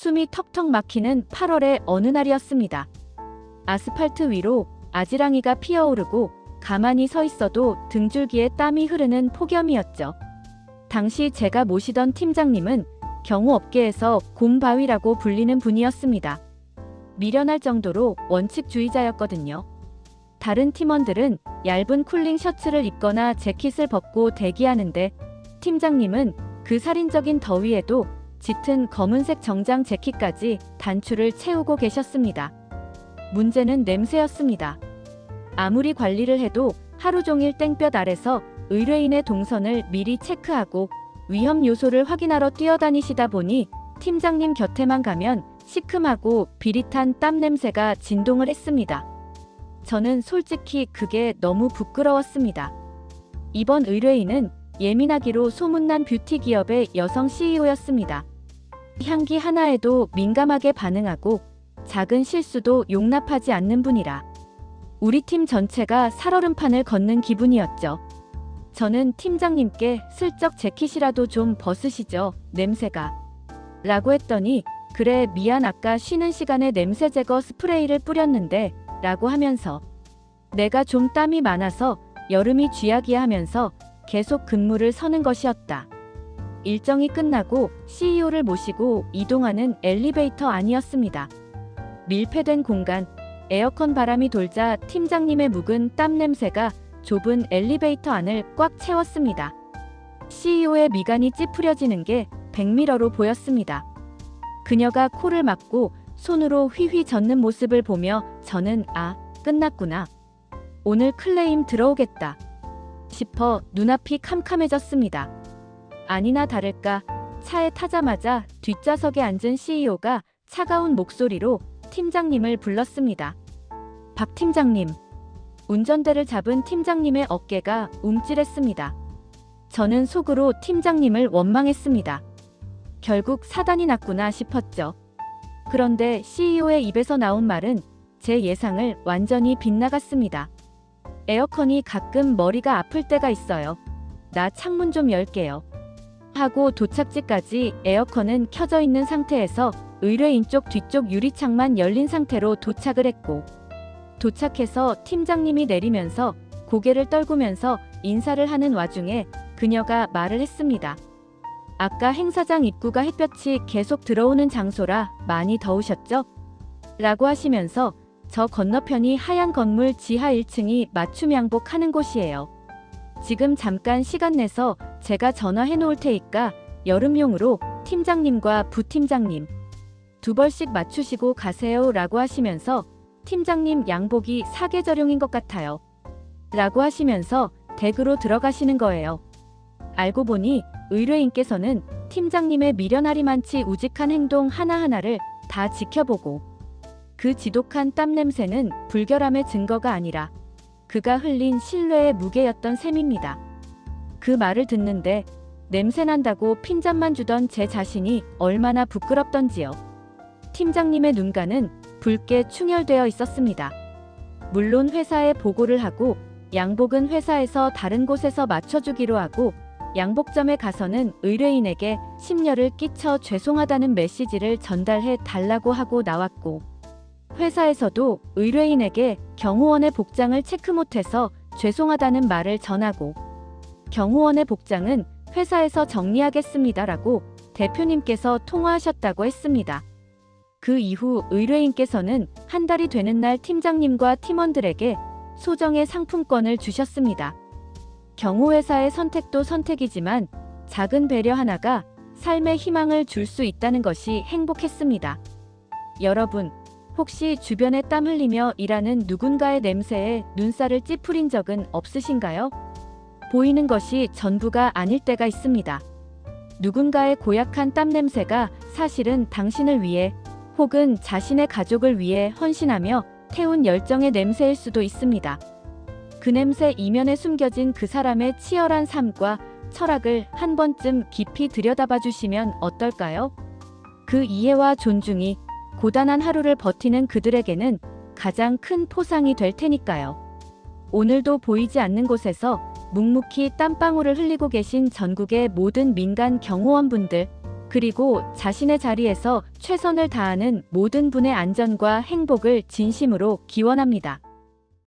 숨이 턱턱 막히는 8월의 어느 날이었습니다. 아스팔트 위로 아지랑이가 피어오르고 가만히 서 있어도 등줄기에 땀이 흐르는 폭염이었죠. 당시 제가 모시던 팀장님은 경호업계에서 곰바위라고 불리는 분이었습니다. 미련할 정도로 원칙주의자였거든요. 다른 팀원들은 얇은 쿨링 셔츠를 입거나 재킷을 벗고 대기하는데 팀장님은 그 살인적인 더위에도 짙은 검은색 정장 재킷까지 단추를 채우고 계셨습니다. 문제는 냄새였습니다. 아무리 관리를 해도 하루 종일 땡볕 아래서 의뢰인의 동선을 미리 체크하고 위험 요소를 확인하러 뛰어다니시다 보니 팀장님 곁에만 가면 시큼하고 비릿한 땀 냄새가 진동을 했습니다. 저는 솔직히 그게 너무 부끄러웠습니다. 이번 의뢰인은 예민하기로 소문난 뷰티 기업의 여성 CEO였습니다. 향기 하나에도 민감하게 반응하고 작은 실수도 용납하지 않는 분이라 우리 팀 전체가 살얼음판을 걷는 기분이었죠. 저는 팀장님께 슬쩍 재킷이라도 좀 벗으시죠. 냄새가. 라고 했더니 그래 미안 아까 쉬는 시간에 냄새 제거 스프레이를 뿌렸는데 라고 하면서 내가 좀 땀이 많아서 여름이 쥐약이야 하면서 계속 근무를 서는 것이었다. 일정이 끝나고 CEO를 모시고 이동하는 엘리베이터 아니었습니다. 밀폐된 공간, 에어컨 바람이 돌자 팀장님의 묵은 땀 냄새가 좁은 엘리베이터 안을 꽉 채웠습니다. CEO의 미간이 찌푸려지는 게 백미러로 보였습니다. 그녀가 코를 막고 손으로 휘휘 젓는 모습을 보며 저는 아, 끝났구나. 오늘 클레임 들어오겠다. 싶어 눈앞이 캄캄해졌습니다. 아니나 다를까 차에 타자마자 뒷좌석에 앉은 CEO가 차가운 목소리로 팀장님을 불렀습니다. 박 팀장님. 운전대를 잡은 팀장님의 어깨가 움찔했습니다. 저는 속으로 팀장님을 원망했습니다. 결국 사단이 났구나 싶었죠. 그런데 CEO의 입에서 나온 말은 제 예상을 완전히 빗나갔습니다. 에어컨이 가끔 머리가 아플 때가 있어요. 나 창문 좀 열게요. 하고 도착지까지 에어컨은 켜져 있는 상태에서 의뢰인 쪽 뒤쪽 유리창만 열린 상태로 도착을 했고 도착해서 팀장님이 내리면서 고개를 떨구면서 인사를 하는 와중에 그녀가 말을 했습니다. 아까 행사장 입구가 햇볕이 계속 들어오는 장소라 많이 더우셨죠? 라고 하시면서 저 건너편이 하얀 건물 지하 1층이 맞춤 양복하는 곳이에요. 지금 잠깐 시간 내서 제가 전화해 놓을 테니까 여름용으로 팀장님과 부팀장님 두 벌씩 맞추시고 가세요 라고 하시면서 팀장님 양복이 사계절용인 것 같아요. 라고 하시면서 댁으로 들어가시는 거예요. 알고 보니 의뢰인께서는 팀장님의 미련하리만치 우직한 행동 하나하나를 다 지켜보고 그 지독한 땀 냄새는 불결함의 증거가 아니라 그가 흘린 신뢰의 무게였던 셈입니다. 그 말을 듣는데 냄새 난다고 핀잔만 주던 제 자신이 얼마나 부끄럽던지요. 팀장님의 눈가는 붉게 충혈되어 있었습니다. 물론 회사에 보고를 하고 양복은 회사에서 다른 곳에서 맞춰주기로 하고 양복점에 가서는 의뢰인에게 심려를 끼쳐 죄송하다는 메시지를 전달해 달라고 하고 나왔고 회사에서도 의뢰인에게 경호원의 복장을 체크 못해서 죄송하다는 말을 전하고 경호원의 복장은 회사에서 정리하겠습니다라고 대표님께서 통화하셨다고 했습니다. 그 이후 의뢰인께서는 한 달이 되는 날 팀장님과 팀원들에게 소정의 상품권을 주셨습니다. 경호회사의 선택도 선택이지만 작은 배려 하나가 삶의 희망을 줄 수 있다는 것이 행복했습니다. 여러분, 혹시 주변에 땀 흘리며 일하는 누군가의 냄새에 눈살을 찌푸린 적은 없으신가요? 보이는 것이 전부가 아닐 때가 있습니다. 누군가의 고약한 땀 냄새가 사실은 당신을 위해 혹은 자신의 가족을 위해 헌신하며 태운 열정의 냄새일 수도 있습니다. 그 냄새 이면에 숨겨진 그 사람의 치열한 삶과 철학을 한 번쯤 깊이 들여다봐 주시면 어떨까요? 그 이해와 존중이 고단한 하루를 버티는 그들에게는 가장 큰 포상이 될 테니까요. 오늘도 보이지 않는 곳에서 묵묵히 땀방울을 흘리고 계신 전국의 모든 민간 경호원분들, 그리고 자신의 자리에서 최선을 다하는 모든 분의 안전과 행복을 진심으로 기원합니다.